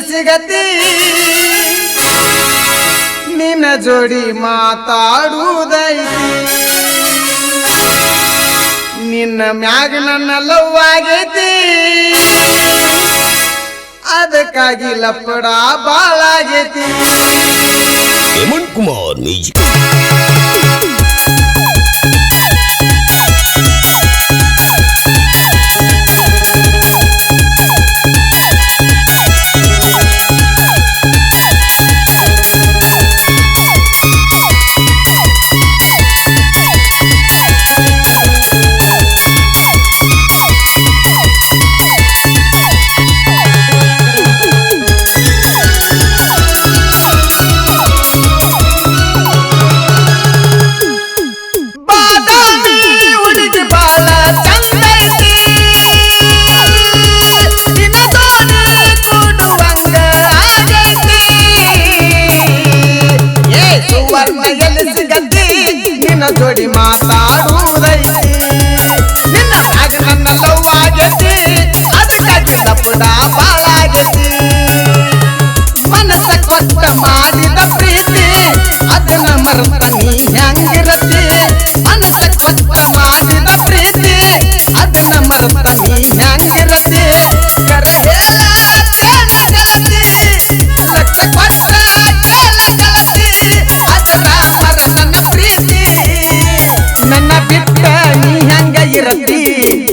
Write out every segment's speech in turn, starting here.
ಸಿಗತಿ. ನಿನ್ನ ಜೋಡಿ ಮಾತಾಡುವುದೈತಿ. ನಿನ್ನ ಮ್ಯಾಗ ನನ್ನ ಲವ್ ಆಗೈತಿ. ಅದಕ್ಕಾಗಿ ಲಪ್ಪಡ ಬಾಳಾಗೈತಿ. ಹೇಮಂತ್ ಕುಮಾರ್ ಮ್ಯೂಸಿಕ್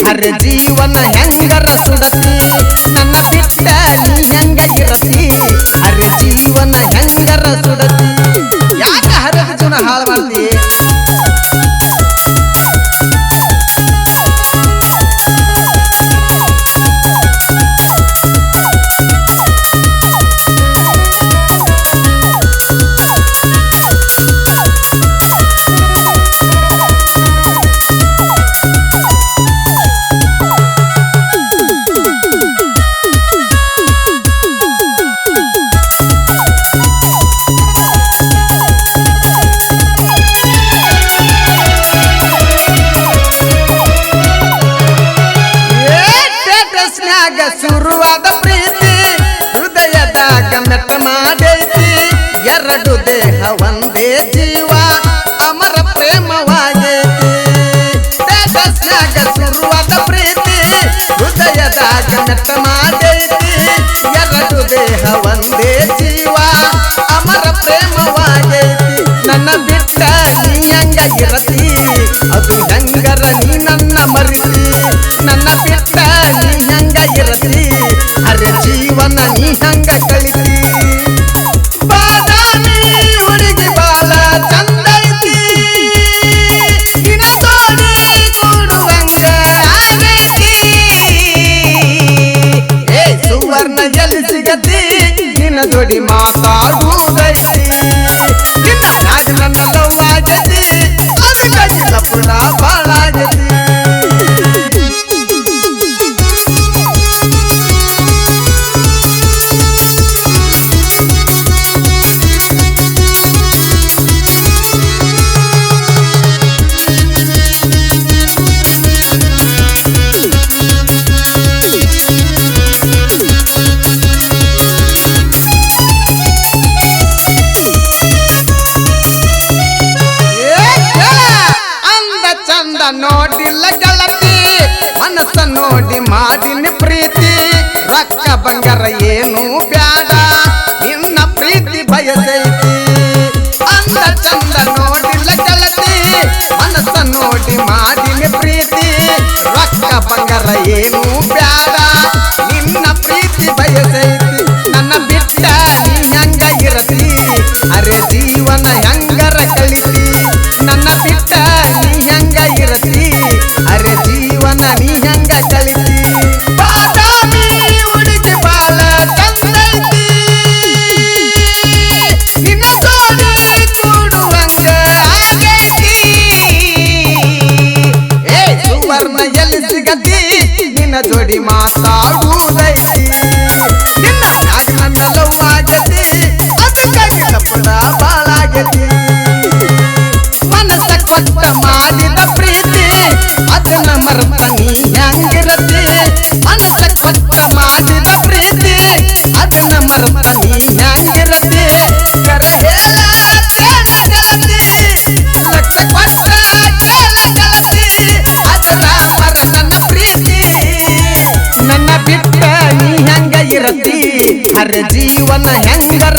ಅರೆ ಜೀವನ ಹೆಂಗರ ಸುಡತಿ ನನ್ನ ಬಿಟ್ಟ ನೀ ಹೆಂಗ ಇರತಿ ಅರೆ ಜೀವನ ಹೆಂಗರ ಸುಡತಿ ಯಾಕ ಹರ ಜೀವನ ಹಾಳು ಮಾಡ್ತಿ? ಸ್ನ್ಯಾಗ ಶುರುವಾದ ಪ್ರೀತಿ, ಹೃದಯದಾಗ ಮೆಟ್ಟ ಮಾಡೈತಿ, ಎರಡು ದೇಹ ಒಂದೇ ಜೀವ, ಅಮರ ಪ್ರೇಮವಾಗೈತಿ. ಸ್ನ್ಯಾಗ ಶುರುವಾದ ಪ್ರೀತಿ, ಹೃದಯದಾಗ ಮೆಟ್ಟ ಮಾಡೈತಿ, ಎರಡು ದೇಹ ಒಂದೇ ಜೀವ, ಅಮರ ಪ್ರೇಮವಾಗೈತಿ. ನನ್ನ ಬಿಟ್ಟ ನೀ ಹೆಂಗ ಇರತಿ? ಅದು ಹೆಂಗರ ನೀ ನಿನ್ನ ಜೋಡಿ ನೋಡಿಲ್ಲ ಗೆಳತಿ, ಮನಸ್ಸ ನೋಡಿ ಮಾಡಿನಿ ಪ್ರೀತಿ. ರೊಕ್ಕ ಬಂಗಾರ ಏನು ಬ್ಯಾಡ, ನಿನ್ನ ಪ್ರೀತಿ ಬಯಸೈತಿ. ಅಂದ ಚಂದ ನೋಡಿಲ್ಲ ಗೆಳತಿ, ಮನಸ್ಸ ನೋಡಿ ಮಾಡಿನಿ ಪ್ರೀತಿ. ರೊಕ್ಕ ಬಂಗಾರ ಏನು ಜೋಡಿ ಮಾತಾಡುವುದೈತಿ. ನಿನ್ನ ಮನಸ್ಸ ಕೊಟ್ಟ ಮಾಡಿದ ಪ್ರೀತಿ ಅದನ್ನ ಮರೆತ ನೀ ಹೆಂಗಿರತಿ ಮನಸ್ಸ ಕೊಟ್ಟ ಮಾಡಿದ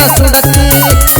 ಪ್ರೀತಿ